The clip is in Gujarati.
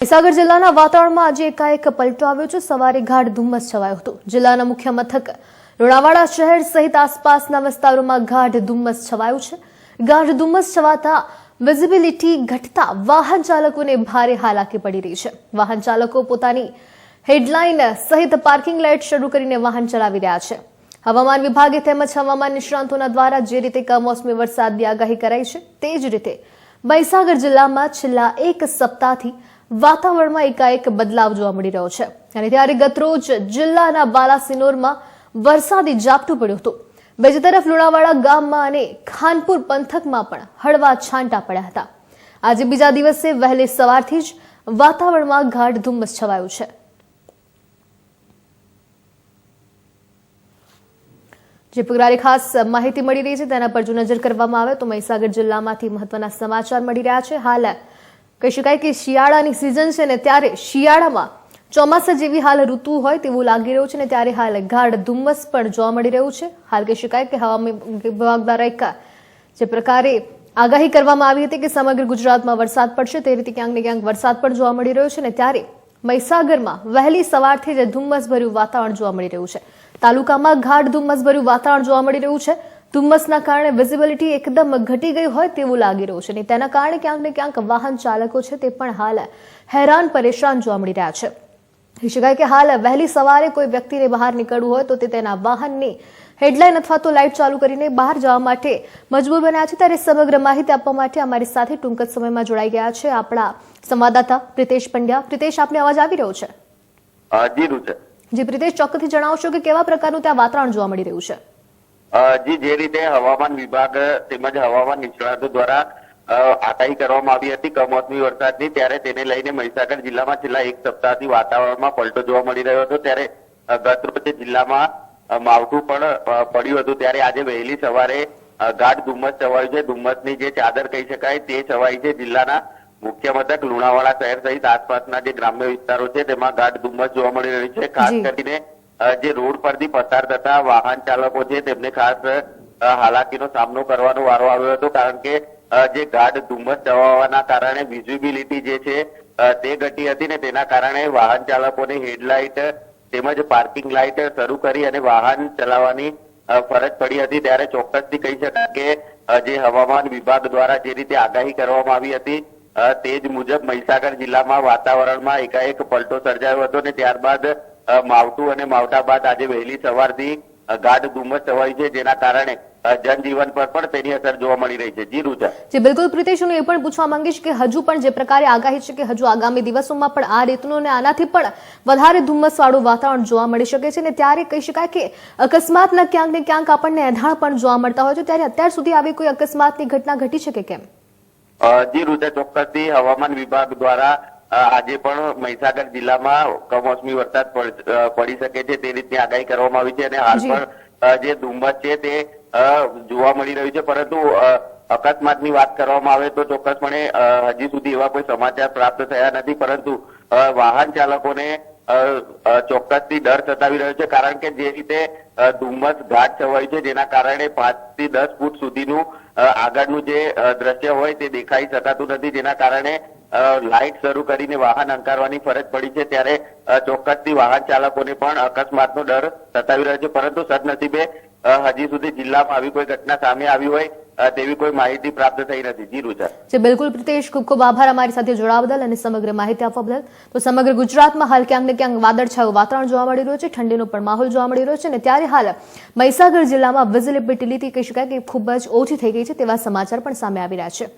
મહીસાગર જિલ્લાના વાતાવરણમાં આજે એકાએક પલટો આવ્યો છે. સવારે ગાઢ ધુમ્મસ છવાયો હતો. જિલ્લાના મુખ્ય મથક લુણાવાડા શહેર સહિત આસપાસના વિસ્તારોમાં ગાઢ ધુમ્મસ છવાયું છે. ગાઢ ધુમ્મસ છવાતા વિઝિબિલિટી ઘટતા વાહન ચાલકોને ભારે હાલાકી પડી રહી છે. વાહન ચાલકો પોતાની હેડલાઇન સહિત પાર્કિંગ લાઇટ શરૂ કરીને વાહન ચલાવી રહ્યા છે. હવામાન વિભાગે તેમજ હવામાન નિષ્ણાંતોના દ્વારા જે રીતે કમોસમી વરસાદની આગાહી કરાઈ છે, તે જ રીતે મહીસાગર જિલ્લામાં છેલ્લા એક સપ્તાહથી વાતાવરણમાં એકાએક બદલાવ જોવા મળી રહ્યો છે. અને ત્યારે ગતરોજ જિલ્લાના બાલાસિનોરમાં વરસાદી ઝાપટું પડ્યું હતું. બીજી તરફ લુણાવાડા ગામમાં અને ખાનપુર પંથકમાં પણ હળવા છાંટા પડ્યા હતા. આજે બીજા દિવસે વહેલી સવારથી જ વાતાવરણમાં ગાઢ ધુમ્મસ છવાયું છે. જે પ્રકારે ખાસ માહિતી મળી રહી છે તેના પર જો નજર કરવામાં આવે તો મહીસાગર જિલ્લામાંથી મહત્વના સમાચાર મળી રહ્યા છે. હાલ કહી શકાય કે શિયાળાની સિઝન છે ને ત્યારે શિયાળામાં ચોમાસા જેવી હાલ ઋતુ હોય તેવું લાગી રહ્યું છે ને ત્યારે હાલ ગાઢ ધુમ્મસ પણ જોવા મળી રહ્યું છે. હાલ કહી શકાય કે હવામાન વિભાગ દ્વારા એક જે પ્રકારે આગાહી કરવામાં આવી હતી કે સમગ્ર ગુજરાતમાં વરસાદ પડશે તે રીતે ક્યાંક ને ક્યાંક વરસાદ પણ જોવા મળી રહ્યો છે ને ત્યારે મહીસાગરમાં વહેલી સવારથી જ ધુમ્મસભર્યું વાતાવરણ જોવા મળી રહ્યું છે. તાલુકામાં ગાઢ ધુમ્મસભર્યું વાતાવરણ જોવા મળી રહ્યું છે. ધુમ્મસના કારણે વિઝિબિલિટી એકદમ ઘટી ગઈ હોય તેવું લાગી રહ્યું છે. અને તેના કારણે ક્યાંક ને ક્યાંક વાહન ચાલકો છે તે પણ હાલ હેરાન પરેશાન જોવા મળી રહ્યા છે. કહી શકાય કે હાલ વહેલી સવારે કોઈ વ્યક્તિને બહાર નીકળવું હોય તો તે તેના વાહનની હેડલાઇન અથવા તો લાઇટ ચાલુ કરીને બહાર જવા માટે મજબૂર બન્યા છે. ત્યારે સમગ્ર માહિતી આપવા માટે અમારી સાથે ટૂંક જ સમયમાં જોડાઈ ગયા છે આપણા સંવાદદાતા પ્રિતેશ પંડ્યા. પ્રિતેશ આપને અવાજ આવી રહ્યો છે? જી પ્રિતેશ ચોક્કસથી જણાવશો કે કેવા પ્રકારનું ત્યાં વાતાવરણ જોવા મળી રહ્યું છે? જી જે રીતે હવામાન વિભાગ તેમજ હવામાન નિષ્ણાતો દ્વારા આગાહી કરવામાં આવી હતી કમોસમી વરસાદની ત્યારે તેને લઈને મહીસાગર જિલ્લામાં છેલ્લા એક સપ્તાહથી વાતાવરણમાં પલટો જોવા મળી રહ્યો હતો. ત્યારે ગતરોજ જિલ્લામાં માવઠું પણ પડ્યું હતું. ત્યારે આજે વહેલી સવારે ગાઢ ધુમ્મસ છવાયું છે. ધુમ્મસની જે ચાદર કહી શકાય તે છવાઈ છે. જિલ્લાના મુખ્ય મથક લુણાવાડા શહેર સહિત આસપાસના જે ગ્રામ્ય વિસ્તારો છે તેમાં ગાઢ ધુમ્મસ જોવા મળી રહ્યું છે. ખાસ કરીને જે રોડ પરથી પસાર થતા વાહન ચાલકો છે, તેમને ખાસ હાલાકીનો સામનો કરવાનો વારો આવ્યો હતો, કારણ કે જે ગાઢ ધુમ્મસ જવાના કારણે વિઝિબિલિટી જે છે તે ઘટી હતી ને તેના કારણે વાહન ચાલકોને હેડલાઇટ તેમજ પાર્કિંગ લાઇટ શરૂ કરી અને વાહન ચલાવવાની ફરજ પડી હતી. ત્યારે ચોક્કસથી કહી શકાય કે જે હવામાન વિભાગ દ્વારા જે રીતે આગાહી કરવામાં આવી હતી તે જ મુજબ મહીસાગર જિલ્લામાં વાતાવરણમાં એકાએક પલટો સર્જાયો હતો ને ત્યારબાદ માવઠું અને માવઠા બાદ આજે વહેલી સવારથી ગાઢ ધુમ્મસ છવાઈ છે જેના કારણે જનજીવન પર પણ તેની અસર જોવા મળી રહી છે. જી રૂચા જે બિલકુલ પ્રિતેશ હું એ પણ પૂછવા માંગીશ કે હજુ પણ જે પ્રકારે આગાહી છે કે હજુ આગામી દિવસોમાં પણ આ રીતનું અને આનાથી પણ વધારે ધુમ્મસ વાળું વાતાવરણ જોવા મળી શકે છે ને ત્યારે કહી શકાય કે અકસ્માતના ક્યાંક ને ક્યાંક આપણને એંધાણ પણ જોવા મળતા હોય છે. ત્યારે અત્યાર સુધી આવી કોઈ અકસ્માતની ઘટના ઘટી છે કે કેમ? જી રૂચા ચોક્કસથી હવામાન વિભાગ દ્વારા આજે પણ મહીસાગર જિલ્લામાં કમોસમી વરસાદ પડી શકે છે તે રીતની આગાહી કરવામાં આવી છે અને હાલ પણ જે ધુમ્મસ છે તે જોવા મળી રહ્યું છે. પરંતુ અકસ્માતની વાત કરવામાં આવે તો ચોક્કસપણે હજી સુધી એવા કોઈ સમાચાર પ્રાપ્ત થયા નથી. પરંતુ વાહન ચાલકોને ચોક્કસથી ડર સતાવી રહ્યો છે. કારણ કે જે રીતે ધુમ્મસ ઘાટ છવાયું છે જેના કારણે પાંચથી દસ ફૂટ સુધીનું આગળનું જે દ્રશ્ય હોય તે દેખાઈ શકાતું નથી. જેના કારણે લાઇટ શરૂ કરીને વાહન અંકારવાની ફરજ પડી છે ત્યારે ચોક્કસથી વાહન ચાલકોને પણ અકસ્માતનો ડર સતાવી રહ્યો છે. પરંતુ સદનસીબે હજી સુધી જિલ્લામાં આવી કોઈ ઘટના સામે આવી હોય તેવી કોઈ માહિતી પ્રાપ્ત થઈ નથી. જી, રૂચા. જે, બિલકુલ, પ્રિતેશ, ખૂબ ખૂબ આભાર અમારી સાથે જોડાવા બદલ અને સમગ્ર માહિતી આપવા બદલ. તો સમગ્ર ગુજરાતમાં હાલ ક્યાંક ને ક્યાંક વાદળછાયું વાતાવરણ જોવા મળી રહ્યું છે, ઠંડીનો પણ માહોલ જોવા મળી રહ્યો છે અને ત્યારે હાલ મહીસાગર જિલ્લામાં વિઝિબિલિટી કહી શકાય કે ખૂબ જ ઓછી થઈ ગઈ છે તેવા સમાચાર પણ સામે આવી રહ્યા છે.